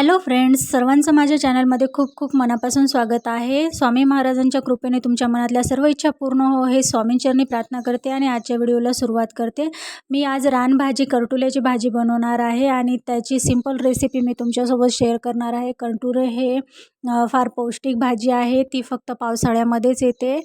Hello friends सर्वांचं माझ्या चॅनलमध्ये खूप खूप मनापासून स्वागत आहे. स्वामी महाराजांच्या कृपेने तुमच्या मनातल्या सर्व इच्छा पूर्ण हो हे स्वामींचरणी प्रार्थना करते आणि आजच्या व्हिडिओला सुरुवात करते. मी आज रानभाजी करटुल्याची भाजी बनवणार आहे आणि त्याची सिंपल रेसिपी मी तुमच्यासोबत शेअर करणार आहे. करटुरे हे फार पौष्टिक भाजी आहे. ती फक्त पावसाळ्यामध्येच येते.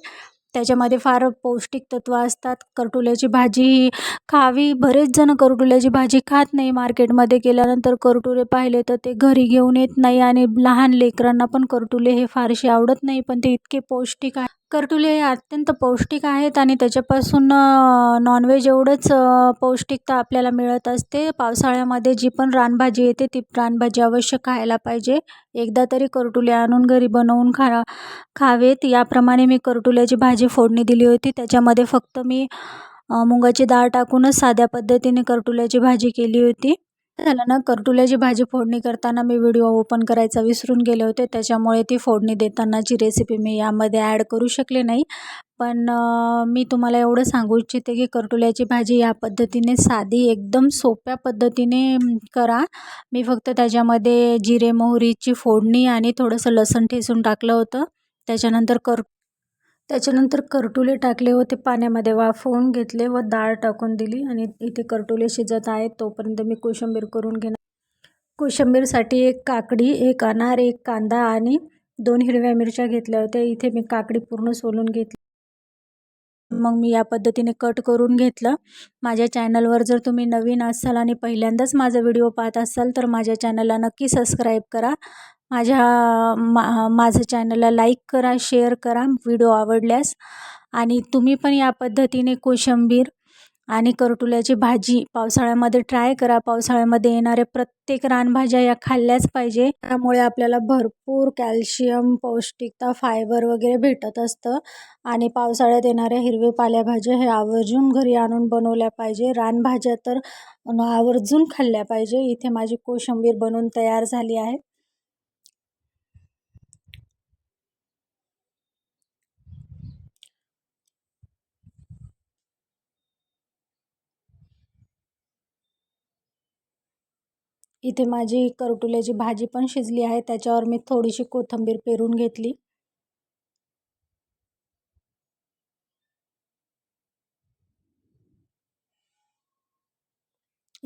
त्याच्यामध्ये फार पौष्टिक तत्व असतात. करटुल्याची भाजी ही खावी. बरेच जण करटुल्याची भाजी खात नाही मार्केटमध्ये गेल्यानंतर करटुले पाहिले तर ते घरी घेऊन येत नाही आणि लहान लेकरांना पण करटुले हे फारसे आवडत नाही पण ते इतके पौष्टिक आहे. करटुले हे अत्यंत पौष्टिक आहेत आणि त्याच्यापासून नॉनव्हेज एवढंच पौष्टिकता आपल्याला मिळत असते. पावसाळ्यामध्ये जी पण रानभाजी येते ती रानभाजी अवश्य खायला पाहिजे. एकदा तरी करटुले आणून घरी बनवून खा खावेत. याप्रमाणे मी करटुल्याची भाजी फोडणी दिली होती. त्याच्यामध्ये फक्त मी मुगाची डाळ टाकूनच साध्या पद्धतीने करटुल्याची भाजी केली होती. झालं ना करटुल्याची भाजी फोडणी करताना मी व्हिडिओ ओपन करायचा विसरून गेले होते त्याच्यामुळे ती फोडणी देतानाची रेसिपी मी यामध्ये ॲड करू शकले नाही. पण मी तुम्हाला एवढं सांगू इच्छिते की करटुल्याची भाजी या पद्धतीने साधी एकदम सोप्या पद्धतीने करा. मी फक्त त्याच्यामध्ये जिरे मोहरीची फोडणी आणि थोडंसं लसण ठेसून टाकलं होतं. त्याच्यानंतर कर त्याच्यानंतर करटुले टाकले व ते पाण्यामध्ये वाफवून घेतले व डाळ टाकून दिली आणि इथे करटुले शिजत आहेत. तोपर्यंत मी कोशिंबीर करून घेणार. कोशिंबीरसाठी एक काकडी एक अनार एक कांदा आणि दोन हिरव्या मिरच्या घेतल्या होत्या. इथे मी काकडी पूर्ण सोलून घेतली. मग मी या पद्धतीने कट करून घेतलं. माझ्या चॅनलवर जर तुम्ही नवीन असाल आणि पहिल्यांदाच माझा व्हिडिओ पाहत असाल तर माझ्या चॅनलला नक्की सबस्क्राईब करा. माझ्या मा माझं चॅनलला लाईक करा शेअर करा व्हिडिओ आवडल्यास. आणि तुम्ही पण या पद्धतीने कोशिंबीर आणि करटुल्याची भाजी पावसाळ्यामध्ये ट्राय करा. पावसाळ्यामध्ये येणाऱ्या प्रत्येक रानभाज्या या खाल्ल्याच पाहिजे. त्यामुळे आपल्याला भरपूर कॅल्शियम पौष्टिकता फायबर वगैरे भेटत असतं. आणि पावसाळ्यात येणाऱ्या हिरवे पालेभाज्या हे आवर्जून घरी आणून बनवल्या पाहिजे. रानभाज्या तर आवर्जून खाल्ल्या पाहिजे. इथे माझी कोशिंबीर बनवून तयार झाली आहे. इथे माझी करटुल्याची भाजी पण शिजली आहे त्याच्यावर मी थोडीशी कोथिंबीर पेरून घेतली.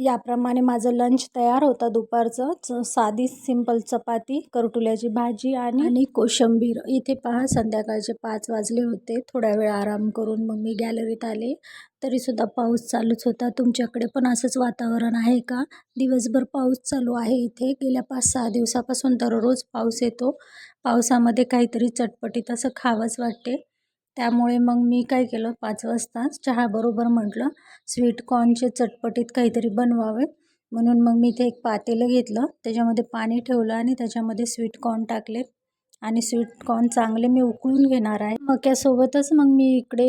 याप्रमाणे माझं लंच तयार होतं दुपारचं. साधी सिंपल चपाती करटुल्याची भाजी आणि आणि कोशिंबीर. इथे पहा संध्याकाळचे पाच वाजले होते. थोड्या वेळ आराम करून मग मी गॅलरीत आले. तरीसुद्धा पाऊस चालूच होता. तुमच्याकडे पण असंच वातावरण आहे का? दिवसभर पाऊस चालू आहे इथे. गेल्या पाच सहा दिवसापासून दररोज पाऊस येतो. पावसामध्ये काहीतरी चटपटीत असं खावंच वाटते. त्यामुळे मग मी काय केलं? पाच वाजता चहाबरोबर म्हटलं स्वीटकॉर्नचे चटपटीत काहीतरी बनवावे. म्हणून मग मी ते एक पातेलं घेतलं त्याच्यामध्ये पाणी ठेवलं आणि त्याच्यामध्ये स्वीटकॉर्न टाकले. आणि स्वीटकॉर्न चांगले मी उकळून घेणार आहे. मक्यासोबतच मग मी इकडे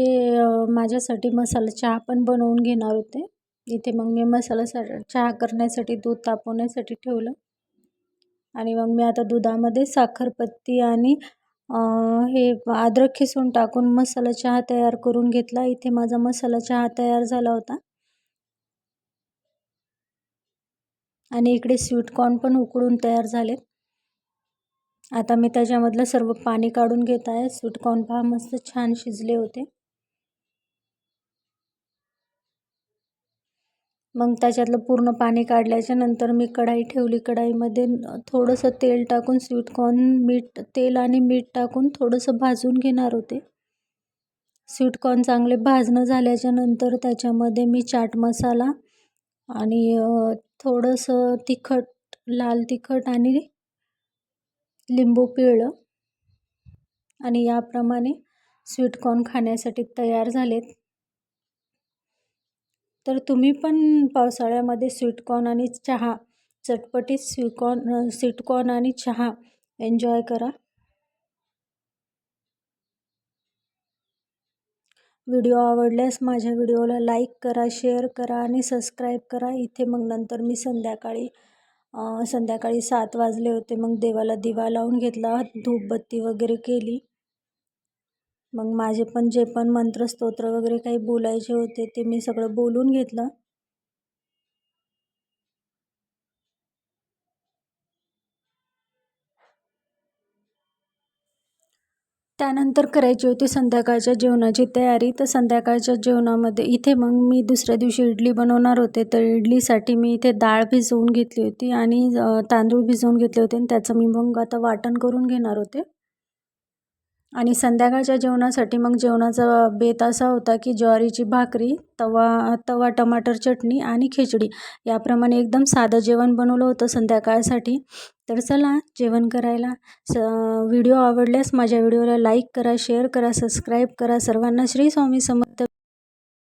माझ्यासाठी मसाला चहा पण बनवून घेणार होते. इथे मग मी मसाला चहा करण्यासाठी दूध तापवण्यासाठी ठेवलं. आणि मग मी आता दुधामध्ये साखरपत्ती आणि हे अद्रक खिसून टाकून मसाला चहा तयार करून घेतला. इथे माझा मसाला चहा तयार झाला होता. आणि इकडे स्वीटकॉर्न पण उकळून तयार झाले आता मी त्याच्यामधलं सर्व पाणी काढून घेत आहे. स्वीटकॉर्न पहा मस्त छान शिजले होते. मग त्याच्यातलं पूर्ण पाणी काढल्याच्या नंतर मी कढाई ठेवली. कढाईमध्ये थोडंसं तेल टाकून स्वीटकॉर्न मीठ तेल आणि मीठ टाकून थोडंसं भाजून घेणार होते. स्वीटकॉर्न चांगले भाजणं झाल्याच्यानंतर त्याच्यामध्ये मी चाट मसाला आणि थोडंसं तिखट लाल तिखट आणि लिंबू पिळलं आणि याप्रमाणे स्वीटकॉर्न खाण्यासाठी तयार झालेत. तर तुम्ही पण पावसाळ्यामध्ये स्वीटकॉर्न आणि चहा चटपटीत स्वीकॉर्न स्वीटकॉर्न आणि चहा एन्जॉय करा. व्हिडिओ आवडल्यास माझ्या व्हिडिओला लाईक करा शेअर करा आणि सबस्क्राईब करा. इथे मग नंतर मी संध्याकाळी संध्याकाळी सात वाजले होते. मग देवाला दिवा लावून घेतला. धूपबत्ती वगैरे केली. मग माझे पण जे पण मंत्र स्तोत्र वगैरे काही बोलायचे होते ते मी सगळं बोलून घेतलं. त्यानंतर करायची होती संध्याकाळच्या जेवणाची तयारी. तर संध्याकाळच्या जेवणामध्ये इथे मग मी दुसऱ्या दिवशी इडली बनवणार होते. तर इडलीसाठी मी इथे डाळ भिजवून घेतली होती आणि तांदूळ भिजवून घेतले होते आणि त्याचं मी मग आता वाटण करून घेणार होते. आणि संध्याकाळच्या जेवणासाठी मग जेवणाचा बेत असा होता की ज्वारीची भाकरी तवा तवा टमाटर चटणी आणि खिचडी. याप्रमाणे एकदम साधं जेवण बनवलं होतं संध्याकाळसाठी. तर चला जेवण करायला. स व्हिडिओ आवडल्यास माझ्या व्हिडिओला लाईक करा शेअर करा सबस्क्राईब करा. सर्वांना श्री स्वामी समर्थ.